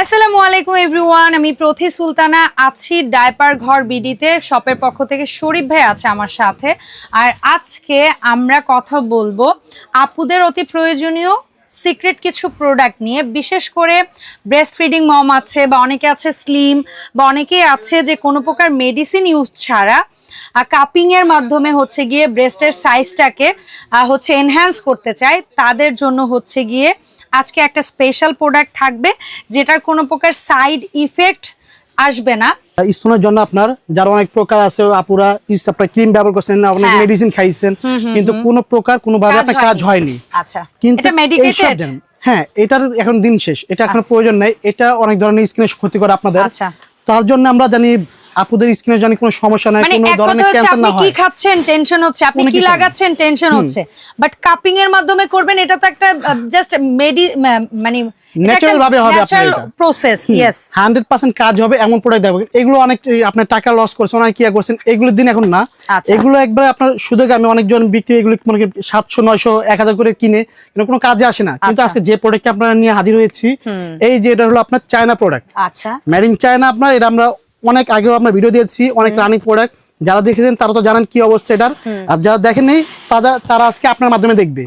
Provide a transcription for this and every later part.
আসসালামু আলাইকুম এভরিওয়ান আমি প্রথি সুলতানা, আছি ডাইপার ঘর বিডিতে। শপের পক্ষ থেকে শরীফ ভাই আছে আমার সাথে। আর আজকে আমরা কথা বলব আপুদের অতি প্রয়োজনীয় সিক্রেট কিছু প্রোডাক্ট নিয়ে। বিশেষ করে ব্রেস্ট ফিডিং মম আছে, বা অনেকে আছে স্লিম বা অনেকেই আছে যে কোনো প্রকার মেডিসিন ইউজ ছাড়া কাপিং এর মাধ্যমে হচ্ছে গিয়ে ব্রেস্টের সাইজটাকে হচ্ছে এনহ্যান্স করতে চায় তাদের জন্য হচ্ছে গিয়ে আজকে একটা স্পেশাল প্রোডাক্ট থাকবে যেটার কোনো প্রকার সাইড ইফেক্ট আসবে না। স্তনের জন্য আপনার যারা অনেক প্রকার আছে আপুরা আপনার ক্রিম ব্যবহার করছেন অনেক হ্যাঁ। মেডিসিন খাইছেন কিন্তু কোনো প্রকার কোনো ভাবে কাজ আপনার কাজ হয়নি। আচ্ছা। কিন্তু এটা মেডিকেটেড হ্যাঁ এটার এখন দিন শেষ এটা এখন প্রয়োজন নাই এটা অনেক ধরনের স্কিনের ক্ষতি করে আপনাদের। আচ্ছা। তার জন্য আমরা জানি আপুদের স্কিনের জানি কোনো সমস্যা নাই মানে কোনো ধরনের কথা হচ্ছে ক্যান্সার আপনি না কি খাচ্ছেন টেনশন হচ্ছে আপনি কি লাগাচ্ছেন টেনশন হচ্ছে। বাট কাপিং এর মাধ্যমে করবেন এটা তো একটা জাস্ট মেডি মানে Natural ভাবে হবে আপনার এটা। প্রসেস ইয়েস হান্ড্রেড পার্সেন্ট কাজ হবে এমন প্রোডাক্ট দেবো এগুলো অনেক আপনার টাকা লস করছেন অনেক কিয়া করছেন এগুলোর দিন এখন না। আচ্ছা। এগুলো একবার আপনার সুযোগে আমি অনেকজন বিক্রি এগুলো মনে করি সাতশো নয়শো এক হাজার করে কিনে কিন্তু কোনো কাজে আসে না। কিন্তু আচ্ছা। আজকে যে প্রোডাক্ট আপনারা নিয়ে হাজির হয়েছি এই যে এটা হলো আপনার চায়না প্রোডাক্ট আচ্ছা। মেড ইন চায়না আপনার এটা আমরা অনেক আগেও আমরা ভিডিও দিয়েছি অনেক রানিং প্রোডাক্ট যারা দেখেছেন তারা তো জানেন কি অবস্থা এটার। আর যারা দেখেনি তারা তারা আজকে আপনার মাধ্যমে দেখবে।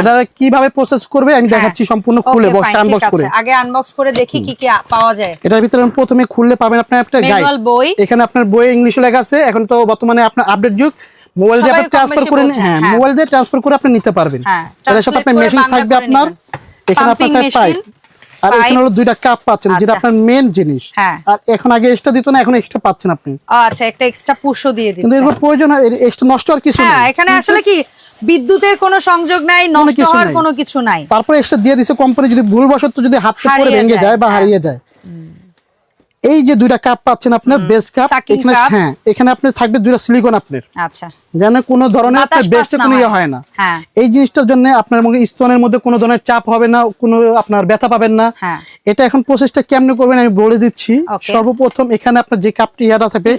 এটা কীভাবে প্রসেস করবে আমি দেখাচ্ছি সম্পূর্ণ খুলে Okay, বক্স আনবক্স করে। আগে আনবক্স করে দেখি কি কি পাওয়া যায়। এটার ভিতরে প্রথমে খুললে পাবেন আপনার একটা গাইড বই। এখানে আপনার বই ইংলিশে লেখা আছে। এখন তো বর্তমানে আপনার আপডেট যুগ। মোবাইল দিয়ে আপনি ট্রান্সফার করে হ্যাঁ হ্যাঁ। মোবাইল দিয়ে ট্রান্সফার করে আপনি নিতে পারবেন। হ্যাঁ, এটার সাথে আপনার মেশিন থাকবে আপনার। এখানে আপনার পাইপ আর এখানে হলো দুইটা কাপ পাচ্ছেন যেটা আচ্ছা। আপনার মেন জিনিস। হ্যাঁ। আর এখন আগে এক্সট্রা দিত না এখন এক্সট্রা পাচ্ছেন আপনি। আচ্ছা একটা এক্সট্রা পুশও দিয়ে কিন্তু দিচ্ছে এরপর প্রয়োজন এক্সট্রা নষ্ট আর কিছু না এখানে আসলে কি বিদ্যুতের কোনো সংযোগ নাই নষ্ট হওয়ার কোনো কিছু নাই। তারপরে এক্সট্রা দিয়ে দিছে কোম্পানি যদি ভুলবশত যদি হাত থেকে হারিয়ে ভেঙে যায়, যায় বা হ্যাঁ। হারিয়ে যায়। এই যে দুইটা কাপ পাচ্ছেন আপনার বেস কাপ এখানে। হ্যাঁ এখানে আপনার থাকবে দুইটা সিলিকন আপনার আচ্ছা যেন কোনো ধরনের আপনার বেসে কোনো ইয়ে হয়। না হ্যাঁ। এই জিনিসটার জন্য আপনার স্তনের মধ্যে কোনো ধরনের চাপ হবে না কোনো আপনার ব্যথা পাবেন না হ্যাঁ। এটা এখন প্রসেসটা কেমনে করবেন আমি বলে দিচ্ছি সর্বপ্রথম এখানে আপনার যে কাপটি ইয়াটা থাকবে।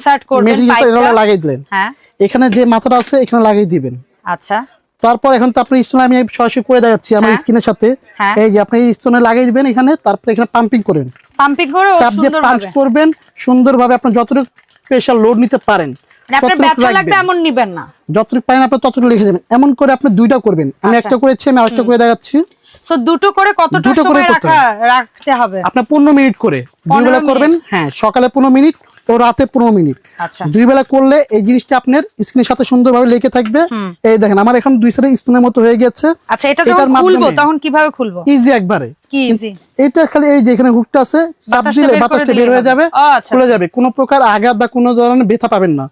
লাগিয়ে দিলেন হ্যাঁ এখানে যে মাথাটা আছে এখানে লাগিয়ে দিবেন আচ্ছা তারপর এখন তো আপনি স্টোন আমি সরাসরি করে দেখাচ্ছি আমার হ্যাঁ। স্কিনের সাথে। হ্যাঁ। এই যে আপনি স্টোনে লাগিয়ে দিবেন এখানে তারপর এখানে পাম্পিং করেন পাম্পিং করে চাপ দিয়ে পাম্প করবেন সুন্দরভাবে আপনি যতটুকু স্পেশাল লোড নিতে পারেন মানে আপনার ততটুকু ব্যথা লাগবে এমন নিবেন না। যতটুকু পারেন আপনি ততটুকু লিখে দেবেন। এমন করে আপনি দুইটা করবেন। আমি আচ্ছা। একটা করেছি আমি আরেকটা করে দেখাচ্ছি। সো দুটো করে কতটা সময় রাখা রাখতে হবে? আপনি পনেরো মিনিট করে। দুই বেলা করবেন হ্যাঁ সকালে পনেরো মিনিট ও রাতে পনেরো মিনিট। আচ্ছা। দুই বেলা করলে এই জিনিসটা আপনার স্ক্রিনের সাথে সুন্দরভাবে লেগে থাকবে। এই দেখেন আমার এখন দুই সাইডে স্টোনের মতো হয়ে গেছে। আচ্ছা এটা যখন খুলবো তখন কীভাবে খুলবো? ইজি একবারে। কি এটা খালি এই যে এখানে হুকটা আছে চাপ দিলে বাতাসটা বের হয়ে যাবে আচ্ছা, খুলে। যাবে। কোনো প্রকার আঘাত বা কোনো ধরনের ব্যথা পাবেন না।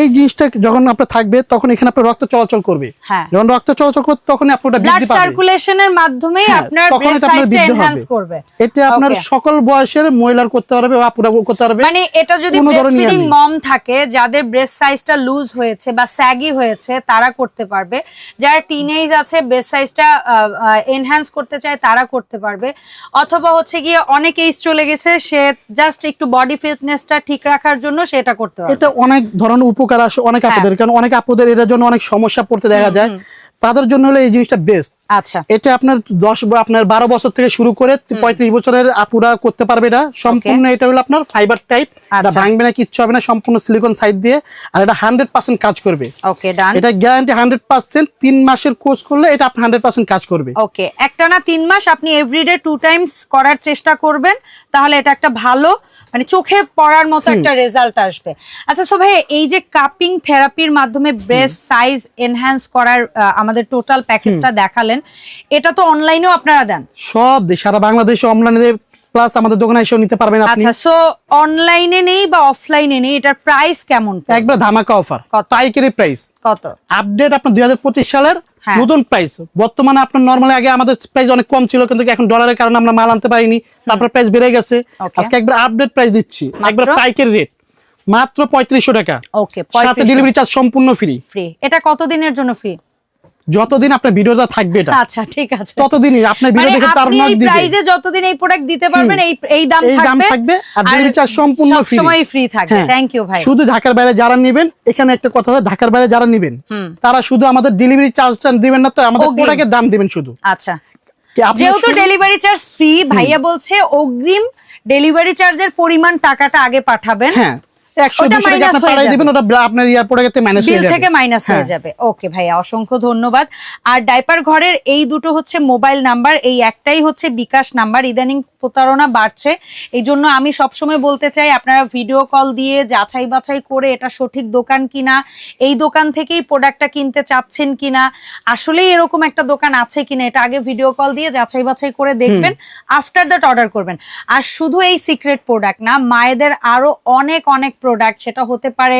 এই জিনিসটা যখন আপনার থাকবে তখন এখানে আপনার রক্ত চলাচল করবে। হ্যাঁ। যখন রক্ত চলাচল করবে তখন আপনি ওটা বৃদ্ধি পাবে। সার্কুলেশনের মাধ্যমে হ্যাঁ, আপনার তখন এটা আপনার বৃদ্ধি হবে। এটা আপনার সকল বয়সের মহিলার করতে পারবে বা করতে পারবে। মানে এটা যদি ধরনের ইয়ে মম থাকে যাদের ব্রেস্ট সাইজটা লুজ হয়েছে বা স্যাগি হয়েছে তারা করতে পারবে। যারা টিনেজ আছে ব্রেস্ট সাইজটা এনহ্যান্স করতে চায় তারা করতে পারবে। অথবা হচ্ছে গিয়ে অনেক এইজ চলে গেছে সে জাস্ট একটু বডি ফিটনেসটা ঠিক রাখার জন্য সেটা করতে পারবে। এটা অনেক ধরনের উপকার আসে অনেক হ্যাঁ। আপুদের কারণ অনেক আপুদের এটার জন্য অনেক সমস্যা পড়তে দেখা যায়। তাদের জন্য হলে এই জিনিসটা বেস্ট আচ্ছা। এটা আপনার দশ বা আপনার বারো বছর থেকে শুরু করে পঁয়ত্রিশ বছরের আপুরা করতে পারবে এটা। সম্পূর্ণ এটা হলো আপনার ফাইবার টাইপ আচ্ছা। ভাঙবে না কিচ্ছু হবে না সম্পূর্ণ সিলিকন সাইড দিয়ে। আর এটা হান্ড্রেড পার্সেন্ট কাজ করবে। ওকে এটা গ্যারান্টি হান্ড্রেড পার্সেন্ট তিন মাসের কোর্স করলে এটা আপনার হান্ড্রেড পার্সেন্ট কাজ করবে। ওকে একটা না তিন মাস আপনি এভরিডে টু টাইমস করার চেষ্টা করবেন। তাহলে এটা একটা ভালো মানে চোখে পড়ার মতো একটা রেজাল্ট আসবে। আচ্ছা সো ভাই এই যে কাপিং থেরাপির মাধ্যমে ব্রেস্ট সাইজ এনহ্যান্স করার আমাদের টোটাল প্যাকেজটা দেখালেন এটা তো অনলাইনেও আপনারা দেন? সব দেশ সারা বাংলাদেশে অনলাইনে প্লাস আমাদের দোকানে এসেও নিতে পারবেন আপনি। আচ্ছা সো অনলাইনে নেই বা অফলাইনে নেই? এটার প্রাইস কেমন? একবার ধামাকা অফার কত? পাইকারি প্রাইস কত? আপডেট আপনার দুই হাজার পঁচিশ সালের। নতুন প্রাইস বর্তমানে আপনার নর্মালি আগে আমাদের প্রাইস অনেক কম ছিল কিন্তু এখন ডলারের কারণে আমরা মাল আনতে পারিনি। তারপর প্রাইস বেড়ে গেছে। আজকে একবার আপডেট প্রাইস দিচ্ছি। একবার পাইকের রেট মাত্র পঁয়ত্রিশশো টাকা। ওকে সাথে ডেলিভারি চার্জ সম্পূর্ণ ফ্রি ফ্রি এটা কতদিনের জন্য ফ্রি যতদিন আপনার ভিডিওটা থাকবে এটা। আচ্ছা ঠিক আছে। ততদিনই আপনার ভিডিও মানে দেখে নক দিবে। প্রাইজে যতদিন এই প্রোডাক্ট দিতে পারবেন এই এই দাম এই দাম থাকবে। থাকবে আর ডেলিভারি চার্জ সম্পূর্ণ ফ্রি সময় ফ্রি থাকবে। থ্যাংক ইউ ভাই। শুধু ঢাকার বাইরে যারা নেবেন এখানে একটা কথা ঢাকার বাইরে যারা নেবেন তারা শুধু আমাদের ডেলিভারি চার্জটা দিবেন না তো আমাদের প্রোডাক্টের দাম দিবেন শুধু। আচ্ছা। যেহেতু ডেলিভারি চার্জ ফ্রি ভাইয়া বলছে অগ্রিম ডেলিভারি চার্জের পরিমাণ টাকাটা আগে পাঠাবেন। হ্যাঁ। হয়ে ধন্যবাদ। আর ডাইপার ঘরের এই দুটো হচ্ছে মোবাইল নাম্বার এই একটাই হচ্ছে বিকাশ নাম্বার ইদানিং প্রতারণা বাড়ছে। এই জন্য আমি সবসময় বলতে চাই আপনারা ভিডিও কল দিয়ে যাচাই বাছাই করে এটা সঠিক দোকান কিনা এই দোকান থেকেই প্রোডাক্টটা কিনতে চাচ্ছেন কিনা আসলেই এরকম একটা দোকান আছে কিনা এটা আগে ভিডিও কল দিয়ে যাচাই বাছাই করে দেখবেন আফটার দ্যাট অর্ডার করবেন। আর শুধু এই সিক্রেট প্রোডাক্ট না মায়েদের আরও অনেক অনেক প্রোডাক্ট সেটা হতে পারে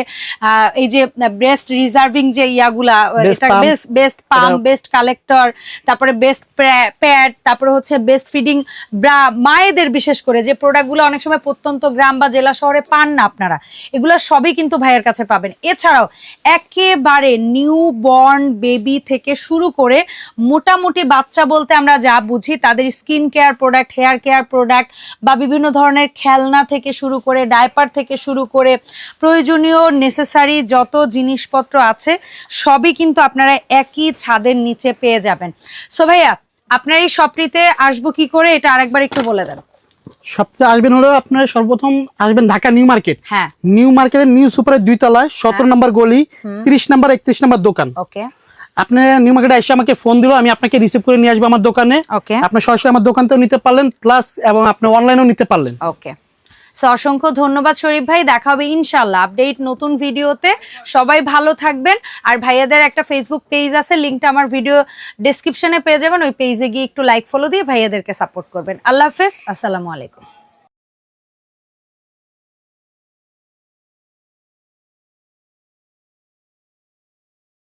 এই যে ব্রেস্ট রিজার্ভিং যে ইয়াগুলা এটা best best pump best collector তারপরে বেস্ট প্যাড তারপরে হচ্ছে বেস্ট ফিডিং ব্রা মায়েদের বিশেষ করে যে প্রোডাক্টগুলো অনেক সময় প্রত্যন্ত গ্রাম বা জেলা শহরে পান না আপনারা, এগুলো সবই কিন্তু ভাইয়ের কাছে পাবেন। এছাড়াও একেবারে নিউ বর্ন বেবি থেকে শুরু করে মোটামুটি বাচ্চা বলতে আমরা যা বুঝি, তাদের skin care product hair care product বা বিভিন্ন ধরনের খেলনা থেকে শুরু করে ডায়পার থেকে শুরু করে প্রয়োজনীয় নেসেসারি যত জিনিসপত্র আছে, সবই কিন্তু আপনারা একই ছাদের নিচে পেয়ে যাবেন। সো ভাইয়া আপনার এই শপটিতে আসব কি করে এটা আরেকবার একটু বলে দেন। সবচেয়ে আসবেন হলো আপনার সর্বপ্রথম আসবেন ঢাকা নিউ মার্কেট। হ্যাঁ। নিউ মার্কেটের নিউ সুপারের দুই তলায় সতেরো নম্বর গলি তিরিশ নম্বর একত্রিশ নম্বর দোকান। ওকে। আপনি নিউ মার্কেটে এসে আমাকে ফোন দিল আমি আপনাকে রিসিভ করে নিয়ে আসব আমার দোকানে। ওকে। আপনি সরাসরি আমার দোকান থেকেও নিতে পারলেন প্লাস এবং আপনি অনলাইনেও নিতে পারলেন। ওকে। সো অসংখ্য ধন্যবাদ শরীফ ভাই, দেখা হবে ইনশাল্লাহ আপডেট নতুন ভিডিওতে। সবাই ভালো থাকবেন। আর ভাইয়াদের একটা ফেসবুক পেজ আছে, লিঙ্কটা আমার ভিডিও ডিসক্রিপশনে পেয়ে যাবেন। ওই পেজে গিয়ে একটু লাইক ফলো দিয়ে ভাইয়াদেরকে সাপোর্ট করবেন। আল্লাহ হাফেজ, আসসালামু আলাইকুম।